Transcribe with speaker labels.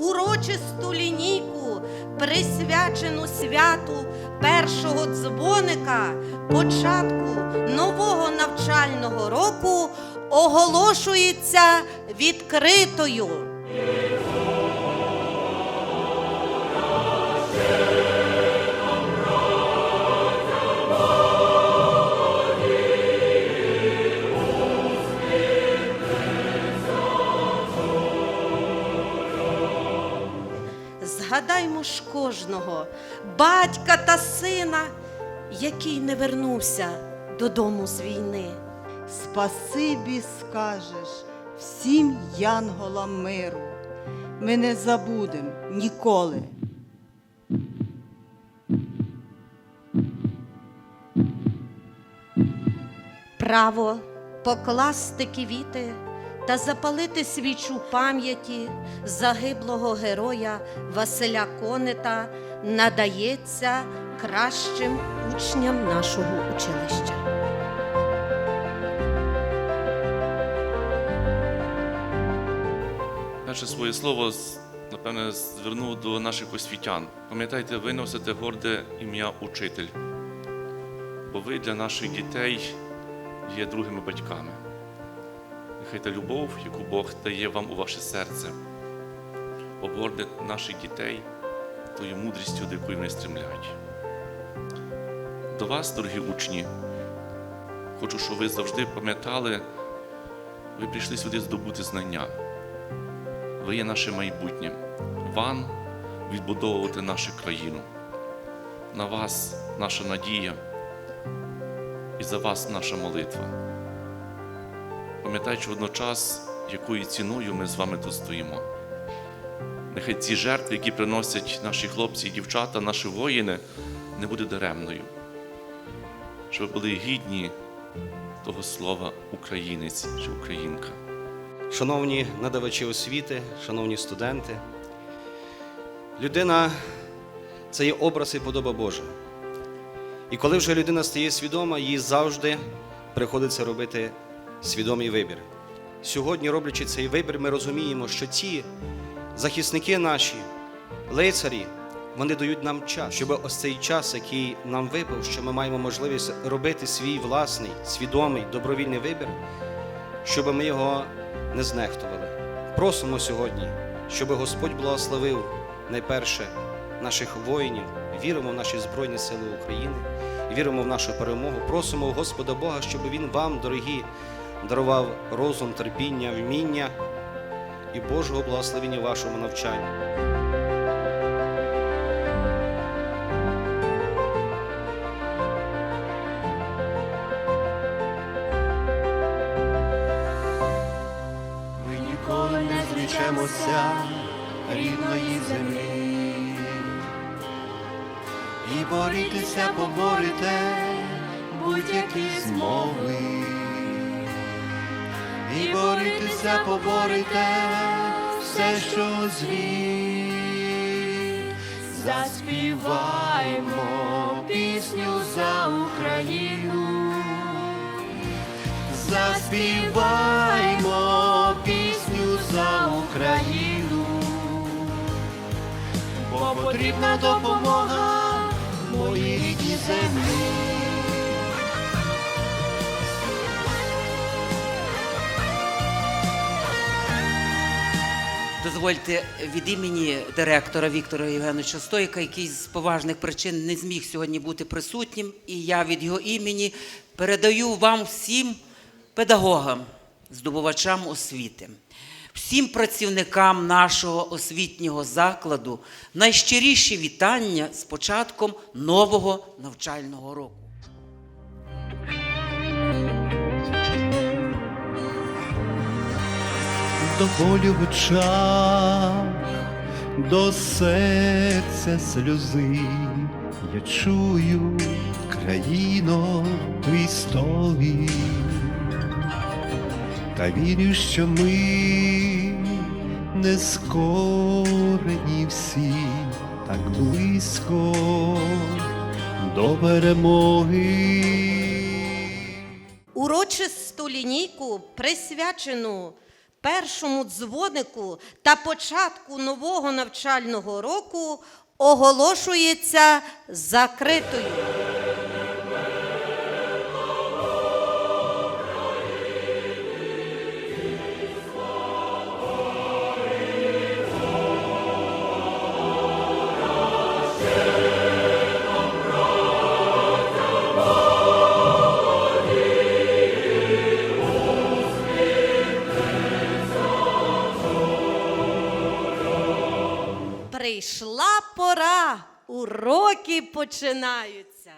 Speaker 1: урочисту лінійку, присвячену святу першого дзвоника, початку нового навчального року, оголошується відкритою. Згадаймо ж кожного батька та сина, який не вернувся додому з війни.
Speaker 2: Спасибі скажеш всім янголам миру. Ми не забудем ніколи.
Speaker 1: Право покласти квіти та запалити свічу пам'яті загиблого героя Василя Конета надається кращим учням нашого училища.
Speaker 3: Перше своє слово напевне зверну до наших освітян. Пам'ятайте, ви носите горде ім'я учитель, бо ви для наших дітей є другими батьками. Нехай та любов, яку Бог дає вам у ваше серце, обгорне наших дітей тою мудрістю, до якої вони стремляють. До вас, дорогі учні, хочу, щоб ви завжди пам'ятали, ви прийшли сюди здобути знання. Ви є наше майбутнє. Вам відбудовувати нашу країну. На вас наша надія і за вас наша молитва. Пам'ятаючи водночас, якою ціною ми з вами тут стоїмо. Нехай ці жертви, які приносять наші хлопці і дівчата, наші воїни, не буде даремною. Щоб були гідні того слова українець чи українка.
Speaker 4: Шановні надавачі освіти, шановні студенти, людина це є образ і подоба Божа. І коли вже людина стає свідома, їй завжди приходиться робити свідомий вибір. Сьогодні, роблячи цей вибір, ми розуміємо, що ті захисники наші, лицарі, вони дають нам час, щоб ось цей час, який нам випав, що ми маємо можливість робити свій власний, свідомий, добровільний вибір, щоб ми його не знехтували. Просимо сьогодні, щоб Господь благословив найперше наших воїнів, віримо в наші Збройні Сили України, віримо в нашу перемогу. Просимо Господа Бога, щоб Він вам, дорогі, дарував розум, терпіння, вміння і Божого благословення вашому навчанні.
Speaker 5: Ми ніколи не зрічемося рідної землі. І борітися поборете будь-які змови. І борітися поборете все, що злі. Заспіваймо пісню за Україну. Заспіваймо пісню за Україну, бо потрібна допомога моїй рідній землі.
Speaker 6: Дозвольте від імені директора Віктора Євгеновича Стойка, який з поважних причин не зміг сьогодні бути присутнім, і я від його імені передаю вам всім педагогам, здобувачам освіти, всім працівникам нашого освітнього закладу найщиріші вітання з початком нового навчального року.
Speaker 5: До болю в до серця сльози, я чую, країно, твій стові, та вірю, що ми не скорені всі так близько до перемоги.
Speaker 1: Урочисту лінійку, присвячену першому дзвонику та початку нового навчального року оголошується закритою. Прийшла пора, уроки починаються.